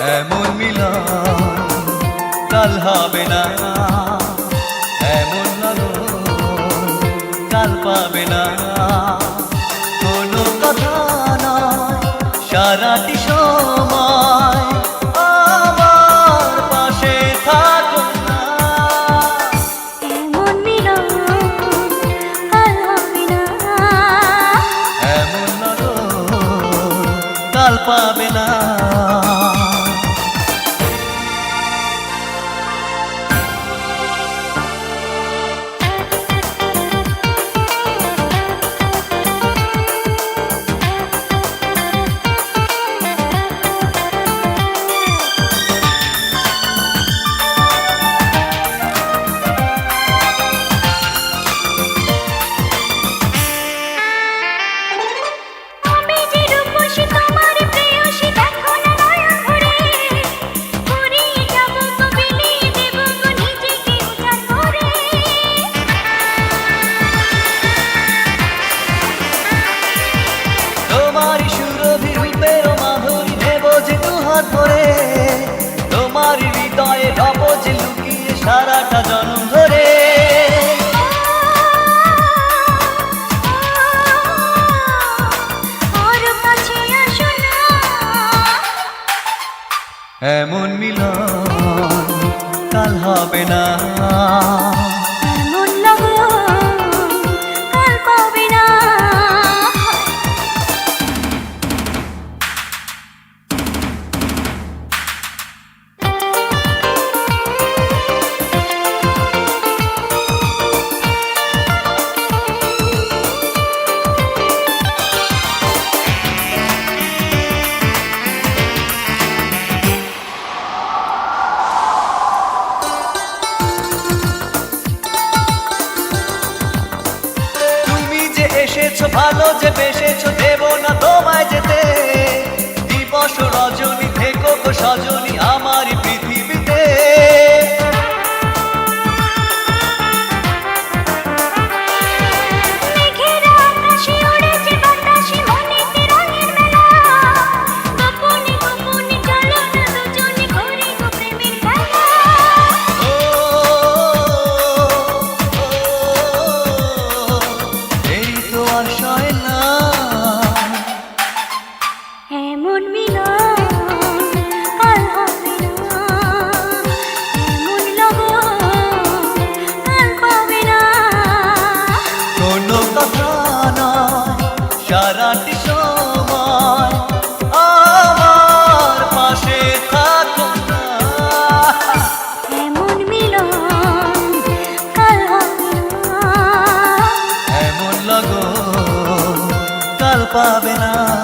এমন মিলন, কাল হবে না। এমন লাগন কাল পাবে না। কোনো কথা নয়, সারাটি সময় ধরে তোমার হৃদয়ে রব লুকিয়ে সারাটা জন্ম ধরে। এমন মিলন কাল হবে না। এসেছ ভালো যে বেসেছো দেব না তোমায় যেতে। দিবস রজনী আশায় না পাবে না।